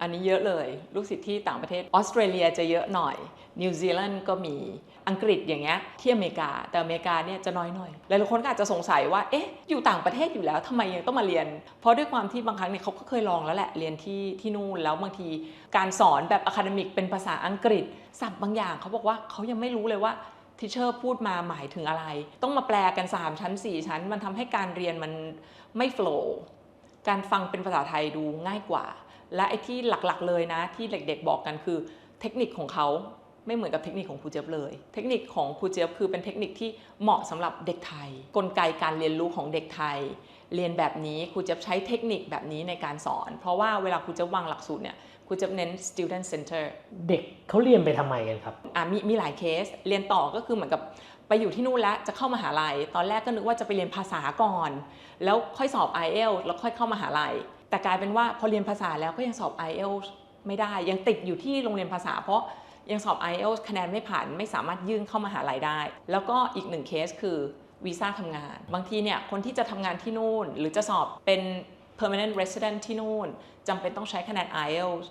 อันนี้เยอะเลย ลูกศิษย์ที่ต่างประเทศออสเตรเลียจะเยอะหน่อย นิวซีแลนด์ก็มีอังกฤษอย่างเงี้ยที่อเมริกา แต่อเมริกาเนี่ยจะน้อยหน่อยหลายๆคนก็อาจจะสงสัยว่าเอ๊ะอยู่ต่างประเทศอยู่แล้วทำไมยังต้องมาเรียน เพราะด้วยความที่บางครั้งเนี่ยเขาก็เคยลองแล้วแหละเรียนที่ที่นู่นแล้วบางที การสอนแบบอะคาเดมิกเป็นภาษาอังกฤษศัพท์บางอย่างเขาบอกว่าเขายังไม่รู้เลยว่าทิเชอร์พูดมาหมายถึงอะไร ต้องมาแปลกัน 3 ชั้น 4 ชั้น มันทำให้การเรียนมันไม่โฟล์การฟังเป็นภาษาไทยดูง่ายกว่า และไอ้ที่หลักๆเลยนะ ที่เด็กๆบอกกันคือเทคนิคของเขาไม่เหมือนกับเทคนิคของครูเจี๊ยบเลย เทคนิคของครูเจี๊ยบคือเป็นเทคนิคที่เหมาะสำหรับเด็กไทย กลไกการเรียนรู้ของเด็กไทย เรียนแบบนี้ครูเจี๊ยบใช้เทคนิคแบบนี้ในการสอน เพราะว่าเวลาครูเจี๊ยบวางหลักสูตรเนี่ยครูเจี๊ยบเน้น student center เด็กเขาเรียนไปทำไมกันครับอะมีมีหลายเคส เรียนต่อก็คือเหมือนกับไปอยู่ที่นู่นแล้วจะเข้ามหาลัย ตอนแรกก็นึกว่าจะไปเรียนภาษาก่อน แล้วค่อยสอบ IELTS แล้วค่อยเข้ามหาลัย แต่กลายเป็นว่าพอเรียนภาษาแล้วก็ยังสอบ i อ l t s ไม่ได้ ยังติดอยู่ที่โรงเรียนภาษา เพราะยังสอบ i อ l t s คะแนนไม่ผ่านไม่สามารถยื่นเข้ามหาลัยได้ แล้วก็อีกหนึ่งเคสคือวีซ่าทำงาน บางทีเนี่ยคนที่จะทำงานที่นู่น หรือจะสอบเป็น permanent resident ที่นู่นจำเป็นต้องใช้คะแนน i อ l t s